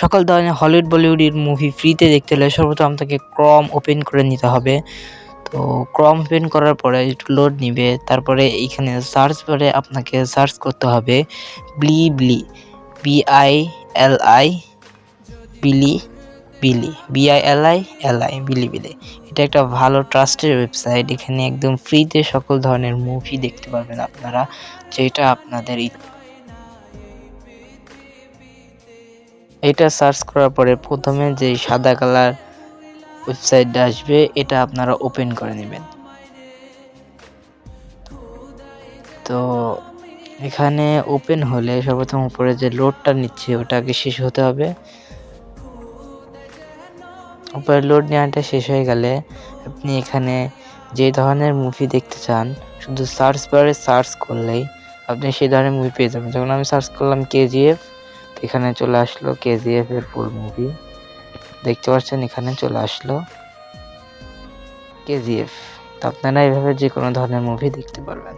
সকল ধরনের হলিউড, বলিউডের মুভি ফ্রিতে দেখতে হলে সর্বপ্রথম আপনাকে ক্রম ওপেন করে নিতে হবে। তো ক্রম ওপেন করার পরে একটু লোড নিবে, তারপরে এইখানে সার্চ করে আপনাকে সার্চ করতে হবে ব্লি ব্লি বি আই এল আই বিলি বিলি বিআই এল আই এল আই বিলি বিলি এটা একটা ভালো ট্রাস্টের ওয়েবসাইট এখানে একদম ফ্রিতে সকল ধরনের মুভি দেখতে পারবেন আপনারা, যেটা আপনাদের এটা সার্চ করার পরে প্রথমে যে সাদা কালার ওয়েবসাইটটা আসবে, এটা আপনারা ওপেন করে নেবেন। তো এখানে ওপেন হলে সর্বপ্রথম উপরে যে লোডটা নিচ্ছে ওটাকে শেষ হতে হবে। উপরে লোড নেওয়াটা শেষ হয়ে গেলে আপনি এখানে যে ধরনের মুভি দেখতে চান, শুধু সার্চ বারে সার্চ করলেই আপনি সেই ধরনের মুভি পেয়ে যাবেন। যখন আমি সার্চ করলাম কেজিএফ এখানে চলে আসলো কেজিএফ এর ফুল মুভি দেখতে পাচ্ছেন, এখানে চলে আসলো কেজিএফ তো আপনারা এইভাবে যে কোনো ধরনের মুভি দেখতে পারবেন।